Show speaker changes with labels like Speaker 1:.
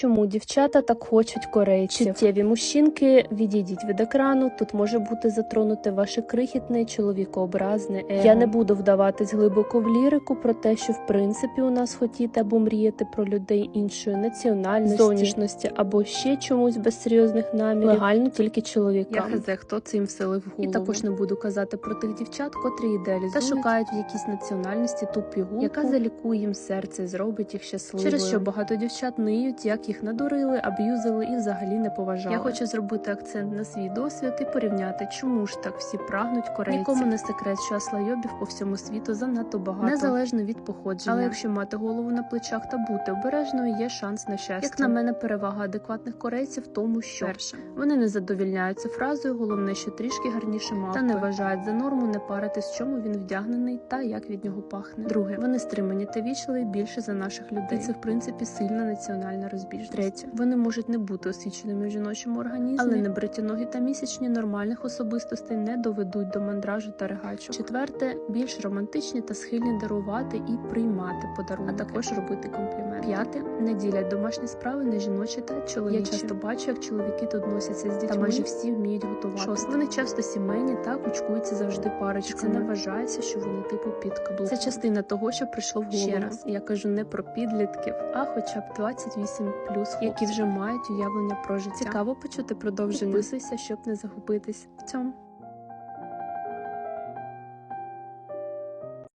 Speaker 1: Чому дівчата так хочуть корейців? Чуттєві мужчинки, відійдіть від екрану. Тут може бути затронуте ваше крихітне чоловікообразне его. Я не буду вдаватись глибоко в лірику про те, що в принципі у нас хотіти або мріяти про людей іншої національності, зовнішності або ще чомусь без серйозних намірів. Легально тільки чоловікам.
Speaker 2: Я хз,
Speaker 1: хто цим вселив в
Speaker 2: голову.
Speaker 1: І також не буду казати про тих дівчат, котрі ідеалізують та шукають в якійсь національності ту пігулку, яка залікує їм серце, і зробить їх щасливими. Через що багато дівчат ниють, як їх надурили, аб'юзили і взагалі не поважали. Я хочу зробити акцент на свій досвід і порівняти, чому ж так всі прагнуть корейців. Нікому не секрет, що аслайобів по всьому світу занадто багато, незалежно від походження. Але якщо мати голову на плечах та бути обережною, є шанс на щастя. Як на мене, перевага адекватних корейців в тому, що
Speaker 2: Перше.
Speaker 1: вони не задовільняються фразою, головне, що трішки гарніше мавпи. та не вважають за норму не паритись, чому він вдягнений та як від нього пахне. Друге, вони стримані та вічливі більше за наших людей. І це в принципі сильна національна розбіжність. Третє, вони можуть не бути освіченими в жіночому організмі, але ноги та місячні нормальних особистостей не доведуть до мандражу та регачу. Четверте, більш романтичні та схильні дарувати і приймати подарунки, а також робити компліменти. П'яте, не ділять домашні справи на жіночі та чоловічі. Я часто бачу, як чоловіки тут носяться з дітьми. Та майже всі вміють готувати. Шосте, вони часто сімейні та кучкуються завжди парочками. Це не вважається, що вони типу під каблуком. Це частина того, що прийшло в голову. Ще раз я кажу не про підлітків, а хоча б 28 плюс, які вже мають уявлення про життя. Цікаво почути продовження. Підписуйся, щоб не загубитись в цьому.